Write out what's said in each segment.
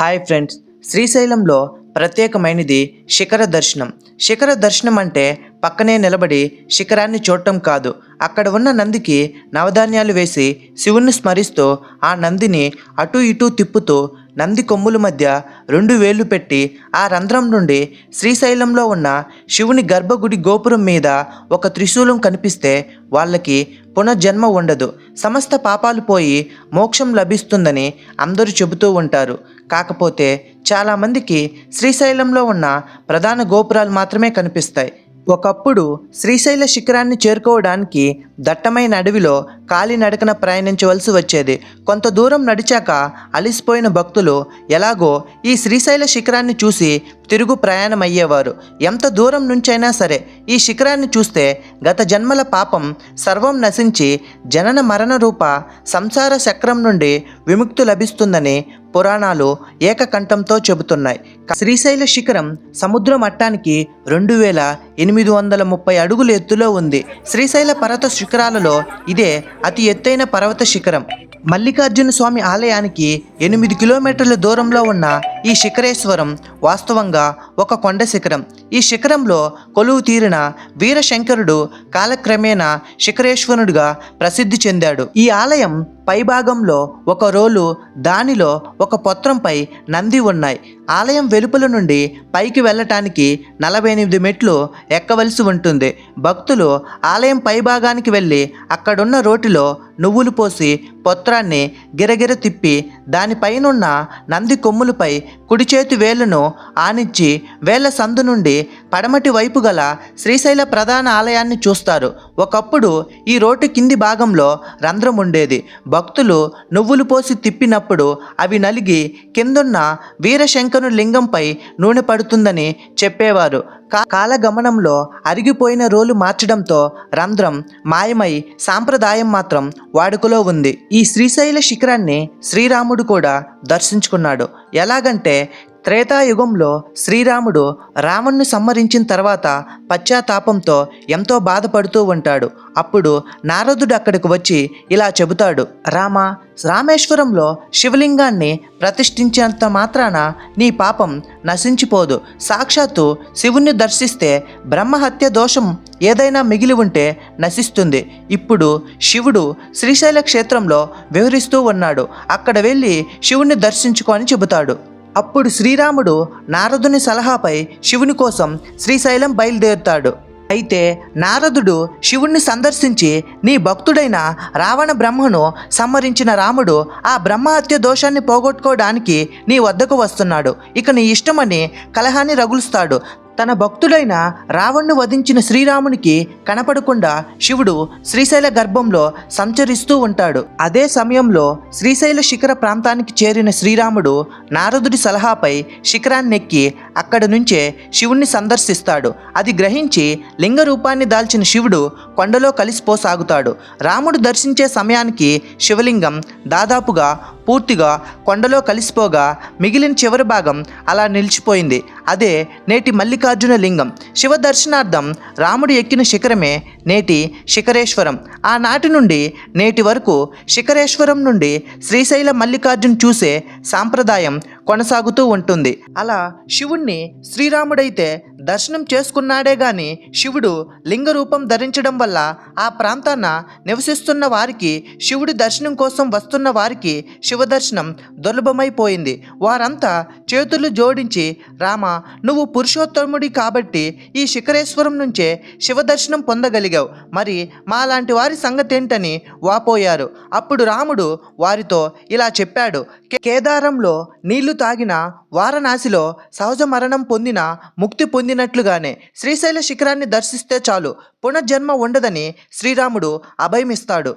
Hi friends శ్రీశైలంలో ప్రత్యేకమైనది శిఖర దర్శనం. శిఖర దర్శనం అంటే పక్కనే నిలబడి శిఖరాన్ని చూడటం కాదు. అక్కడ ఉన్న నందికి నవధాన్యాలు వేసి శివుణ్ణి స్మరిస్తూ ఆ నందిని అటూ ఇటూ తిప్పుతూ నంది కొమ్ముల మధ్య రెండు వేళ్ళు పెట్టి ఆ రంధ్రం నుండి శ్రీశైలంలో ఉన్న శివుని గర్భగుడి గోపురం మీద ఒక త్రిశూలం కనిపిస్తే వాళ్ళకి పునర్జన్మ ఉండదు. సమస్త పాపాలు పోయి మోక్షం లభిస్తుందని అందరూ చెబుతూ ఉంటారు. కాకపోతే చాలామందికి శ్రీశైలంలో ఉన్న ప్రధాన గోపురాలు మాత్రమే కనిపిస్తాయి. ఒకప్పుడు శ్రీశైల శిఖరాన్ని చేరుకోవడానికి దట్టమైన అడవిలో కాలినడకన ప్రయాణించవలసి వచ్చేది. కొంత దూరం నడిచాక అలిసిపోయిన భక్తులు ఎలాగో ఈ శ్రీశైల శిఖరాన్ని చూసి తిరుగు ప్రయాణం అయ్యేవారు ఎంత దూరం నుంచైనా సరే ఈ శిఖరాన్ని చూస్తే గత జన్మల పాపం సర్వం నశించి జనన మరణ రూప సంసార చక్రం నుండి విముక్తి లభిస్తుందని పురాణాలు ఏకకంఠంతో చెబుతున్నాయి. శ్రీశైల శిఖరం సముద్ర మట్టానికి రెండు వేల ఎనిమిది వందల ముప్పై అడుగుల ఎత్తులో ఉంది. శ్రీశైల పర్వత శిఖరాలలో ఇదే అతి ఎత్తైన పర్వత శిఖరం. మల్లికార్జున స్వామి ఆలయానికి ఎనిమిది కిలోమీటర్ల దూరంలో ఉన్న ఈ శిఖరేశ్వరం వాస్తవంగా ఒక కొండ శిఖరం. ఈ శిఖరంలో కొలువు తీరిన వీరశంకరుడు కాలక్రమేణా శిఖరేశ్వరుడుగా ప్రసిద్ధి చెందాడు. ఈ ఆలయం పైభాగంలో ఒక రోలు దానిలో ఒక పొత్రంపై నంది ఉన్నాయి. ఆలయం వెలుపల నుండి పైకి వెళ్ళటానికి నలభై ఎనిమిది మెట్లు ఎక్కవలసి ఉంటుంది. భక్తులు ఆలయం పైభాగానికి వెళ్ళి అక్కడున్న రోటిలో నువ్వులు పోసి పొత్రాన్ని గిరగిర తిప్పి దానిపైనున్న నంది కొమ్ములపై కుడి చేతి వేళ్ళను ఆనించి వేళ్ళ సందు నుండి పడమటి వైపు గల శ్రీశైల ప్రధాన ఆలయాన్ని చూస్తారు. ఒకప్పుడు ఈ రోడ్డు కింది భాగంలో రంధ్రం ఉండేది. భక్తులు నువ్వులు పోసి తిప్పినప్పుడు అవి నలిగి కిందున్న వీరశంకరు లింగంపై నూనె పడుతుందని చెప్పేవారు. కా కాలగమనంలో అరిగిపోయిన రోలు మార్చడంతో రంధ్రం మాయమై సాంప్రదాయం మాత్రం వాడుకలో ఉంది. ఈ శ్రీశైల శిఖరాన్ని శ్రీరాముడు కూడా దర్శించుకున్నాడు. ఎలాగంటే త్రేతాయుగంలో శ్రీరాముడు రావణ్ణి సంహరించిన తర్వాత పశ్చాత్తాపంతో ఎంతో బాధపడుతూ ఉంటాడు. అప్పుడు నారదుడు అక్కడికి వచ్చి ఇలా చెబుతాడు రామ రామేశ్వరంలో శివలింగాన్ని ప్రతిష్ఠించేంత మాత్రాన నీ పాపం నశించిపోదు. సాక్షాత్తు శివుణ్ణి దర్శిస్తే బ్రహ్మహత్య దోషం ఏదైనా మిగిలి ఉంటే నశిస్తుంది. ఇప్పుడు శివుడు శ్రీశైల క్షేత్రంలో వివరిస్తూ ఉన్నాడు. అక్కడ వెళ్ళి శివుణ్ణి దర్శించుకొని చెబుతాడు. అప్పుడు శ్రీరాముడు నారదుని సలహాపై శివుని కోసం శ్రీశైలం బయలుదేరుతాడు. అయితే నారదుడు శివుణ్ణి సందర్శించి నీ భక్తుడైన రావణ బ్రహ్మను సంహరించిన రాముడు ఆ బ్రహ్మహత్య దోషాన్ని పోగొట్టుకోవడానికి నీ వద్దకు వస్తున్నాడు. ఇక నీ ఇష్టమని కలహాన్ని రగులుస్తాడు. తన భక్తుడైన రావణ్ణు వధించిన శ్రీరామునికి కనపడకుండా శివుడు శ్రీశైల గర్భంలో సంచరిస్తూ ఉంటాడు. అదే సమయంలో శ్రీశైల శిఖర ప్రాంతానికి చేరిన శ్రీరాముడు నారదుడి సలహాపై శిఖరాన్ని ఎక్కి అక్కడి నుంచే శివుణ్ణి సందర్శిస్తాడు. అది గ్రహించి లింగ రూపాన్ని దాల్చిన శివుడు కొండలో కలిసిపోసాగుతాడు. రాముడు దర్శించే సమయానికి శివలింగం దాదాపుగా పూర్తిగా కొండలో కలిసిపోగా మిగిలిన చివరి భాగం అలా నిలిచిపోయింది. అదే నేటి మల్లికార్జున లింగం. శివ దర్శనార్థం రాముడు ఎక్కిన శిఖరమే నేటి శిఖరేశ్వరం. ఆనాటి నుండి నేటి వరకు శిఖరేశ్వరం నుండి శ్రీశైల మల్లికార్జున చూసే సాంప్రదాయం కొనసాగుతూ ఉంటుంది. అలా శివుణ్ణి శ్రీరాముడైతే దర్శనం చేసుకున్నాడే గాని శివుడు లింగ రూపం ధరించడం వల్ల ఆ ప్రాంతాన నివసిస్తున్న వారికి శివుడి దర్శనం కోసం వస్తున్న వారికి శివ దర్శనం దుర్లభమైపోయింది. వారంతా చేతులు జోడించి రామ నువ్వు పురుషోత్తముడి కాబట్టి ఈ శిఖరేశ్వరం నుంచే శివ దర్శనం పొందగలిగావు. మరి మాలాంటి వారి సంగతి ఏంటని వాపోయారు. అప్పుడు రాముడు వారితో ఇలా చెప్పాడు. కేదారంలో నీళ్ళు తాగిన వారణాసిలో సహజ మరణం పొందిన ముక్తి పొందినట్లుగానే శ్రీశైల శిఖరాన్ని దర్శిస్తే చాలు పునర్జన్మ ఉండదని శ్రీరాముడు అభయమిస్తాడు.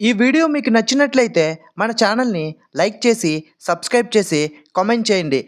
ఈ వీడియో మీకు నచ్చినట్లయితే మన ఛానల్ని లైక్ చేసి సబ్స్క్రైబ్ చేసి కామెంట్ చేయండి.